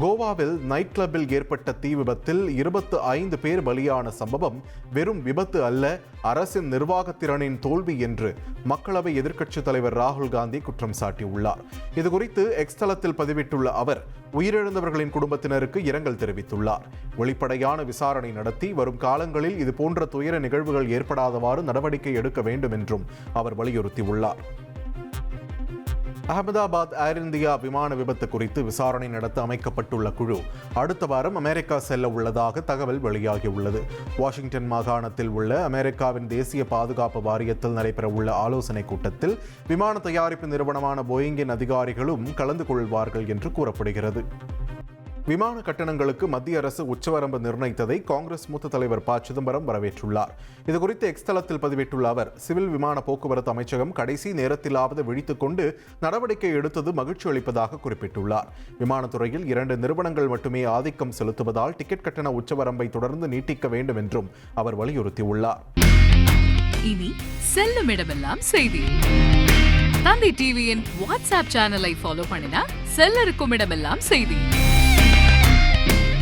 கோவாவில் நைட் கிளப்பில் ஏற்பட்ட தீ விபத்தில் இருபத்து ஐந்து பேர் பலியான சம்பவம் வெறும் விபத்து அல்ல அரசின் நிர்வாகத்திறனின் தோல்வி என்று மக்களவை எதிர்க்கட்சித் தலைவர் ராகுல் காந்தி குற்றம் சாட்டியுள்ளார். இதுகுறித்து எக்ஸ் தளத்தில் பதிவிட்டுள்ள அவர் உயிரிழந்தவர்களின் குடும்பத்தினருக்கு இரங்கல் தெரிவித்துள்ளார். வெளிப்படையான விசாரணை நடத்தி வரும் காலங்களில் இது போன்ற துயர நிகழ்வுகள் ஏற்படாதவாறு நடவடிக்கை எடுக்க வேண்டும் என்றும் அவர் வலியுறுத்தியுள்ளார். அகமதாபாத் ஏர் இந்தியா விமான விபத்து குறித்து விசாரணை நடத்த அமைக்கப்பட்டுள்ள குழு அடுத்த வாரம் அமெரிக்கா செல்ல உள்ளதாக தகவல் வெளியாகியுள்ளது. வாஷிங்டன் மாகாணத்தில் உள்ள அமெரிக்காவின் தேசிய பாதுகாப்பு வாரியத்தில் நடைபெறவுள்ள ஆலோசனை கூட்டத்தில் விமான தயாரிப்பு நிறுவனமான போயிங்கின் அதிகாரிகளும் கலந்து கொள்வார்கள் என்று கூறப்படுகிறது. விமான கட்டணங்களுக்கு மத்திய அரசு உச்சவரம்பு நிர்ணயித்ததை காங்கிரஸ் மூத்த தலைவர் ப. சிதம்பரம் வரவேற்றுள்ளார். இதுகுறித்து எக்ஸ் தளத்தில் பதிவிட்டுள்ள அவர் சிவில் விமான போக்குவரத்து அமைச்சகம் கடைசி நேரத்திலாவது விழித்துக் கொண்டு நடவடிக்கை எடுத்தது மகிழ்ச்சி அளிப்பதாக குறிப்பிட்டுள்ளார். விமானத்துறையில் இரண்டு நிறுவனங்கள் மட்டுமே ஆதிக்கம் செலுத்துவதால் டிக்கெட் கட்டண உச்சவரம்பை தொடர்ந்து நீட்டிக்க வேண்டும் என்றும் அவர் வலியுறுத்தியுள்ளார். இனி செல்லும் இடமெல்லாம் செய்தி. தந்தி டிவியின் வாட்ஸ்அப் சேனலை ஃபாலோ பண்ணினா செல்ல இருக்கும் இடமெல்லாம் செய்தி.